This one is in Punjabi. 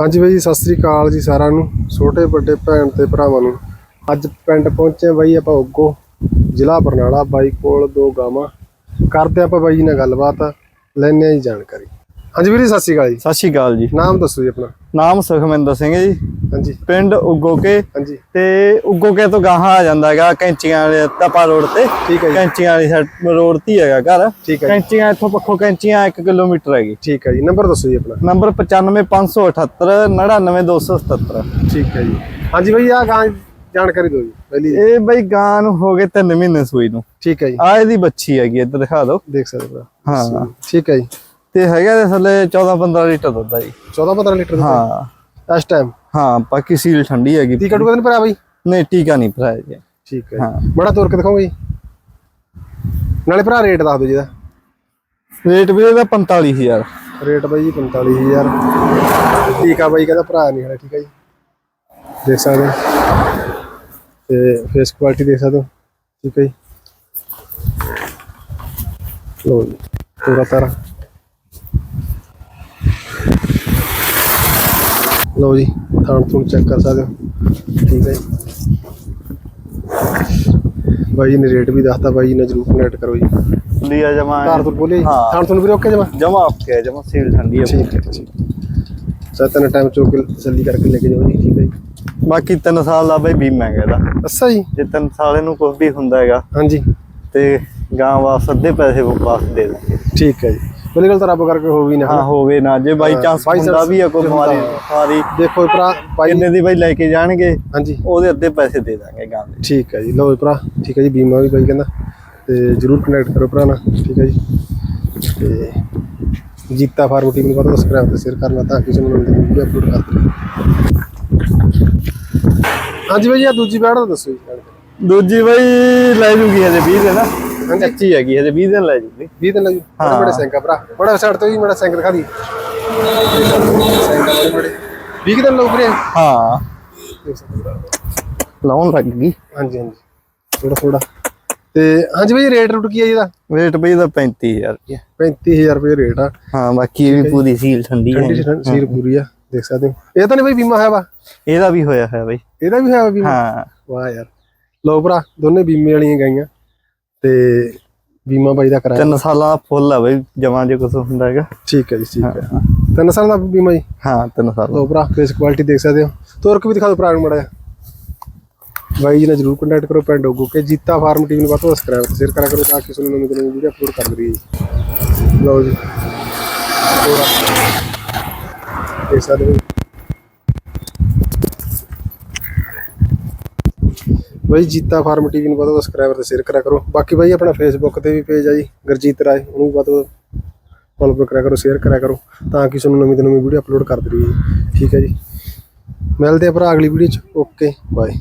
ਹਾਂਜੀ ਬਾਈ ਜੀ, ਸਤਿ ਸ੍ਰੀ ਅਕਾਲ ਜੀ ਸਾਰਿਆਂ ਨੂੰ ਛੋਟੇ ਵੱਡੇ ਭੈਣ ਤੇ ਭਰਾਵਾਂ ਨੂੰ। ਅੱਜ ਪਿੰਡ ਪਹੁੰਚੇ ਬਾਈ ਆਪਾਂ ਉੱਗੋ ਜ਼ਿਲ੍ਹਾ ਬਰਨਾਲਾ ਬਾਈ ਕੋਲ ਦੋ ਗਾਵਾਂ। ਕਰਦੇ ਆਪਾਂ ਬਾਈ ਜੀ ਨਾਲ ਗੱਲਬਾਤ ਲੈਣੇ ਆ ਜੀ ਜਾਣਕਾਰੀ। ਹਾਂਜੀ ਵੀਰੇ ਸਤਿ ਸ੍ਰੀ ਅਕਾਲ ਜੀ। ਸਤਿ ਸ਼੍ਰੀ ਅਕਾਲ ਜੀ। ਨਾਮ ਦੱਸੋ ਜੀ ਆਪਣਾ। ਨਾਮ ਸੁਖਮਿੰਦਰ ਸਿੰਘ ਜੀ। ਹਾਂਜੀ। ਪਿੰਡ ਉਗੋਕੇ ਹਾਂਜੀ। ਤੇ ਉਗੋਕੇ ਤੋਂ ਗਾਹਾਂ ਆ ਜਾਂਦਾ ਹੈਗਾ ਕੈਂਚੀਆਂ ਵਾਲੇ ਤਪਾ ਰੋਡ ਤੇ। ਠੀਕ ਹੈ ਜੀ। ਕੈਂਚੀਆਂ ਵਾਲੀ ਸਾਈਡ ਰੋਡ ਤੇ ਹੈਗਾ ਘਰ। ਠੀਕ ਹੈ ਕੈਂਚੀਆਂ ਇੱਥੋਂ ਪੱਖੋਂ ਕੈਂਚੀਆਂ 1 ਕਿਲੋਮੀਟਰ ਹੈਗੀ। ਠੀਕ ਹੈ ਜੀ। ਨੰਬਰ ਦੱਸੋ ਜੀ ਆਪਣਾ। ਨੰਬਰ 95578 99277 ਠੀਕ ਹੈ ਜੀ। ਹਾਂਜੀ ਬਾਈ ਆ ਗਾਂ ਜਾਣਕਾਰੀ ਦਿਓ ਜੀ ਪਹਿਲੀ ਇਹ ਬਈ ਗਾਂ ਨੂੰ ਹੋ ਗਏ 3 ਮਹੀਨੇ ਸੂਈ ਨੂੰ। ਠੀਕ ਹੈ ਜੀ। ਆ ਇਹਦੀ ਬੱਚੀ ਹੈਗੀ ਇੱਧਰ ਦਿਖਾ ਦਿਓ। ਦੇਖ ਸਕਦੇ ਹੋ। ਹਾਂ। ਠੀਕ ਹੈ ਜੀ। ਤੇ ਹੈਗਾ ਇਹਦੇ ਥੱਲੇ 14 15 ਲੀਟਰ ਦੁੱਧ ਆ ਜੀ। 14 15 ਲੀਟਰ ਦਾ ਹਾਂ। ਇਸ ਟਾਈਮ ਹਾਂ ਬਾਕੀ ਸੀਲ ਠੰਡੀ ਹੈਗੀ। ਟੀਕਾ ਟੂਕਾ ਤਾਂ ਨਹੀਂ ਭਰਾ ਬਾਈ? ਨਹੀਂ ਟੀਕਾ ਨਹੀਂ ਭਰਾਇਆ ਜੀ। ਠੀਕ ਹੈ ਹਾਂ। ਬੜਾ ਤੋਰ ਕੇ ਦਿਖਾਓਗੇ ਜੀ। ਨਾਲੇ ਭਰਾ ਰੇਟ ਦੱਸ ਦਿਓ ਜੀ ਇਹਦਾ। ਰੇਟ ਵੀ ਇਹਦਾ 45000 ਰੇਟ ਬਾਈ ਜੀ 45000 ਟੀਕਾ ਬਾਈ ਕਹਿੰਦਾ ਭਰਾ ਨਹੀਂ ਹੈ ਠੀਕ ਹੈ ਜੀ। ਦੇਖ ਸਕਦੇ ਹੋ। ਤੇ ਫੇਸ ਕੁਆਲਿਟੀ ਦੇਖ ਸਕਦੇ ਹੋ। ਠੀਕ ਹੈ ਜੀ। ਲੋ ਜੀ ਪੂਰਾ ਤਾਰਾ। ਲੋ ਜੀ ਥਾਣ ਥੂਣ ਚੈੱਕ ਕਰ ਸਕਦੇ ਹੋ। ਠੀਕ ਹੈ ਜੀ। ਬਾਈ ਜੀ ਨੇ ਰੇਟ ਵੀ ਦੱਸਤਾ ਬਾਈ ਜੀ ਨੇ ਜਰੂਰ ਕਨੈਕਟ ਕਰੋ ਜੀ। ਲਿਆ ਜਮਾ ਘਰ ਤੋਂ ਬੋਲੇ ਜੀ। ਹਾਂ। ਥਾਣ ਵੀ ਓਕੇ ਜਮਾ? ਜਮਾ ਆਪਕੇ ਜਮਾ ਸੀਲ ਠੰਡੀ ਹੈ ਠੀਕ ਹੈ। ਠੀਕ ਸਤਨ ਟਾਈਮ ਚੋਕ ਕੇ ਜਲਦੀ ਕਰਕੇ ਲੈ ਕੇ ਜਾਓ ਜੀ ਠੀਕ ਹੈ ਜੀ। ਬਾਕੀ 3 ਸਾਲ ਦਾ ਬਈ ਬੀਮਾ ਹੈਗਾ ਇਹਦਾ। ਅੱਛਾ ਜੀ। ਜੇ 3 ਸਾਲ ਇਹਨੂੰ ਕੁਝ ਵੀ ਹੁੰਦਾ ਹੈਗਾ ਹਾਂਜੀ। ਤੇ ਗਾਂ ਵਾਪਸ ਅੱਧੇ ਪੈਸੇ ਵਾਪਸ ਦੇ ਦਾਂਗੇ ਠੀਕ ਹੈ ਜੀ। ਬੋਲੇ ਗੱਲ ਤਾਂ ਰੱਬ ਕਰਕੇ ਹੋ ਵੀ ਨਾ। ਹਾਂ ਹੋਵੇ ਨਾ। ਜੇ ਬਾਈ ਚਾਂਸ ਹੁੰਦਾ ਵੀ ਹੈ ਕੋਈ ਬਿਮਾਰੀ। ਬਿਮਾਰੀ। ਦੇਖੋ ਭਰਾ ਬਾਈ ਕਿੰਨੇ ਦੀ ਬਾਈ ਲੈ ਕੇ ਜਾਣਗੇ। ਹਾਂਜੀ। ਉਹਦੇ ਅੱਧੇ ਪੈਸੇ ਦੇ ਦਾਂਗੇ ਗਾਂ ਦੇ। ਠੀਕ ਹੈ ਜੀ। ਲਓ ਭਰਾ ਠੀਕ ਹੈ ਜੀ ਬੀਮਾ ਵੀ ਬਾਈ ਕਹਿੰਦਾ। ਤੇ ਜਰੂਰ ਕਨੈਕਟ ਕਰੋ ਭਰਾ ਨਾਲ ਠੀਕ ਹੈ ਜੀ। ਤੇ ਜੀਤਾ ਫਾਰਮ ਟੀਮ ਨੂੰ ਪਤਾ ਸਬਸਕ੍ਰਾਈਬ ਤੇ ਸ਼ੇਅਰ ਕਰਨਾ ਤਾਂ ਕਿ ਤੁਹਾਨੂੰ ਨਵੀਂ ਵੀਡੀਓ ਅਪਲੋਡ ਕਰਦੇ ਹਾਂਜੀ ਬਾਈ ਆ ਦੂਜੀ ਬੈਠ ਦਾ ਦੱਸੋ ਜੀ। ਦੂਜੀ ਬਾਈ ਲੈ ਜੂਗੀ ਹਜੇ 20 ਦਿਨ ਕੱਚੀ ਹੈਗੀ ਹਜੇ 20 ਦਿਨ ਲੈ ਜੂਗੀ। 20 ਦਿਨ ਲੱਗੀ ਬੜੇ ਬੜੇ ਸਿੰਘ ਆ ਭਰਾ। ਬੜਾ ਸਾਈਡ ਤੋਂ ਵੀ ਬੜਾ ਸਿੰਘ ਦਿਖਾ ਦੀ। ਸਿੰਘ ਬੜੇ। ਬੜੇ 20 ਦਿਨ ਲੋਕ ਵੀਰੇ। ਹਾਂ। ਲਾਉਣ ਲੱਗ ਗਈ। ਹਾਂਜੀ ਹਾਂਜੀ। ਥੋੜਾ ਥੋੜਾ ਤੇ ਹਾਂਜੀ ਭਾਈ ਰੇਟ ਰੂਟ ਕੀ ਹੈ ਜੀ ਇਹਦਾ ਰੇਟ ਬਈ ਦਾ 35000 ਰੁਪਏ 35000 ਰੁਪਏ ਰੇਟ ਆ। ਹਾਂ ਬਾਕੀ ਇਹ ਵੀ ਪੂਰੀ ਸੀਲ ਠੰਡੀ ਠੰਡੀ ਹੈ। ਸੀਰ ਪੂਰੀ ਆ। ਦੇਖ ਸਕਦੇ ਹੋ। ਇਹ ਤਾਂ ਨਹੀਂ ਭਾਈ ਬੀਮਾ ਹੈ ਵਾ ਇਹਦਾ ਵੀ ਹੋਇਆ ਹੈ ਬਈ। ਇਹਦਾ ਵੀ ਹੈ ਵਾ ਬੀਮਾ? ਹਾਂ। ਵਾਹ ਯਾਰ। ਲਓ ਭਰਾ ਦੋਨੇ ਬੀਮੇ ਵਾਲੀਆਂ ਗਾਈਆਂ। ਤੇ ਬੀਮਾ ਬਾਈ ਦਾ ਕਰਾਇਆ। ਤਿੰਨ ਸਾਲਾਂ ਦਾ ਫੁੱਲ ਆ ਬਈ ਜਮਾਂ ਜੇ ਕੁਝ ਹੁੰਦਾ ਹੈਗਾ। ਠੀਕ ਹੈ ਜੀ ਠੀਕ ਹੈ। ਤਿੰਨ ਸਾਲ ਦਾ ਬੀਮਾ ਜੀ? ਹਾਂ ਤਿੰਨ ਸਾਲ ਲਓ ਭਰਾ ਫੇਸ ਕੁਆਲਿਟੀ ਦੇਖ ਸਕਦੇ ਹੋ। ਤੋਰ ਕੇ ਵੀ ਦਿਖਾ ਦਿਓ ਭਰਾ ਨੂੰ ਮੜਾ ਬਾਈ ਜੀ ਨਾਲ ਜਰੂਰ ਕੰਟੈਕਟ ਕਰੋ ਪਿੰਡ ਹੋਗੋ ਕਿ। ਜੀਤਾ ਫਾਰਮ ਟੀਮ ਨੂੰ ਬਾਤ ਸਬਸਕ੍ਰਾਈਬ ਸ਼ੇਅਰ ਕਰਾ ਕਰੋ ਤਾਂ ਕਿ ਤੁਹਾਨੂੰ ਨਵੀਂ ਨਵੀਂ ਵੀਡੀਓ ਅਪਲੋਡ ਕਰ ਦਈਏ ਜੀ ਲਓ ਜੀ। ਥੋੜਾ ਦੇਖ ਸਕਦੇ ਹੋ। ਬਾਈ ਜੀਤਾ ਫਾਰਮ ਟੀਵੀ ਨੂੰ ਬਾਤ ਸਬਸਕ੍ਰਾਈਬ ਤੇ ਸ਼ੇਅਰ ਕਰਿਆ ਕਰੋ। ਬਾਕੀ ਬਾਈ ਆਪਣਾ ਫੇਸਬੁੱਕ ਤੇ ਵੀ ਪੇਜ ਆ ਜੀ, ਗੁਰਜੀਤ ਰਾਏ, ਉਹਨੂੰ ਬਾਤ ਫੋਲੋ ਕਰਿਆ ਕਰੋ ਸ਼ੇਅਰ ਕਰਿਆ ਕਰੋ, ਤਾਂ ਕਿ ਤੁਹਾਨੂੰ ਨਵੀਂ ਤੋਂ ਨਵੀਂ ਵੀਡੀਓ ਅਪਲੋਡ ਕਰ ਦਈਏ ਠੀਕ ਹੈ ਜੀ। ਮਿਲਦੇ ਆ ਭਰਾ ਅਗਲੀ ਵੀਡੀਓ ਚ। Okay bye